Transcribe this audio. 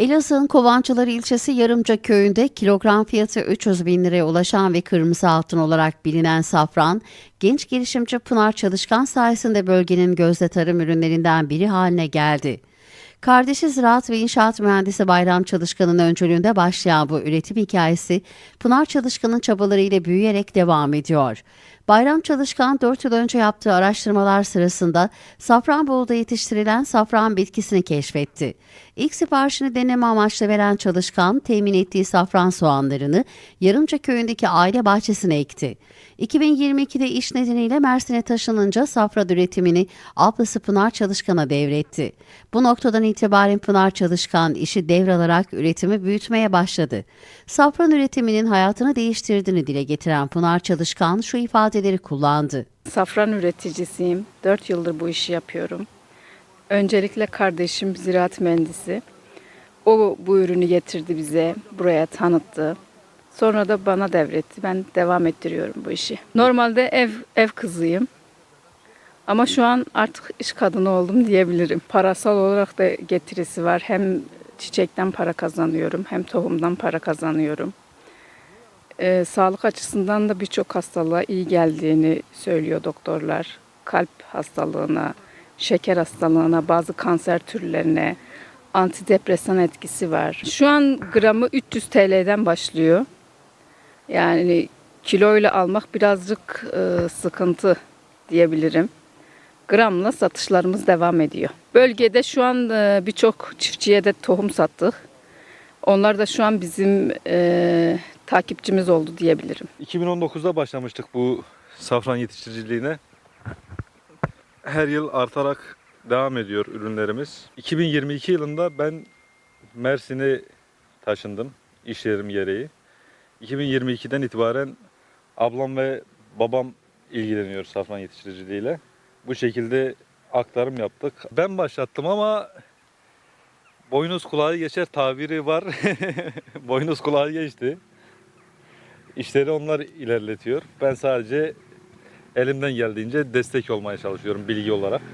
Elazığ'ın Kovancıları ilçesi Yarımca köyünde kilogram fiyatı 300 bin liraya ulaşan ve kırmızı altın olarak bilinen safran, genç girişimci Pınar Çalışkan sayesinde bölgenin gözde tarım ürünlerinden biri haline geldi. Kardeşi ziraat ve inşaat mühendisi Bayram Çalışkan'ın öncülüğünde başlayan bu üretim hikayesi Pınar Çalışkan'ın çabalarıyla büyüyerek devam ediyor. Bayram Çalışkan 4 yıl önce yaptığı araştırmalar sırasında Safranbolu'da yetiştirilen safran bitkisini keşfetti. İlk siparişini deneme amaçlı veren Çalışkan, temin ettiği safran soğanlarını Yarımca köyündeki aile bahçesine ekti. 2022'de iş nedeniyle Mersin'e taşınınca safran üretimini ablası Pınar Çalışkan'a devretti. Bu noktadan itibaren Pınar Çalışkan işi devralarak üretimi büyütmeye başladı. Safran üretiminin hayatını değiştirdiğini dile getiren Pınar Çalışkan şu ifadeleri kullandı. Safran üreticisiyim. 4 yıldır bu işi yapıyorum. Öncelikle kardeşim ziraat mühendisi. O bu ürünü getirdi bize, buraya tanıttı. Sonra da bana devretti. Ben devam ettiriyorum bu işi. Normalde ev ev kızıyım. Ama şu an artık iş kadını oldum diyebilirim. Parasal olarak da getirisi var. Hem çiçekten para kazanıyorum, hem tohumdan para kazanıyorum. Ee, sağlık açısından da birçok hastalığa iyi geldiğini söylüyor doktorlar. Kalp hastalığına, şeker hastalığına, bazı kanser türlerine antidepresan etkisi var. Şu an gramı 300 TL'den başlıyor. Yani kiloyla almak birazcık e, sıkıntı diyebilirim. Gramla satışlarımız devam ediyor. Bölgede şu an e, birçok çiftçiye de tohum sattık. Onlar da şu an bizim e, takipçimiz oldu diyebilirim. 2019'da başlamıştık bu safran yetiştiriciliğine. Her yıl artarak devam ediyor ürünlerimiz. 2022 yılında ben Mersin'e taşındım iş yerim gereği. 2022'den itibaren ablam ve babam ilgileniyor safran yetiştiriciliğiyle. Bu şekilde aktarım yaptık. Ben başlattım ama boynuz kulağı geçer tabiri var. boynuz kulağı geçti. İşleri onlar ilerletiyor. Ben sadece elimden geldiğince destek olmaya çalışıyorum bilgi olarak.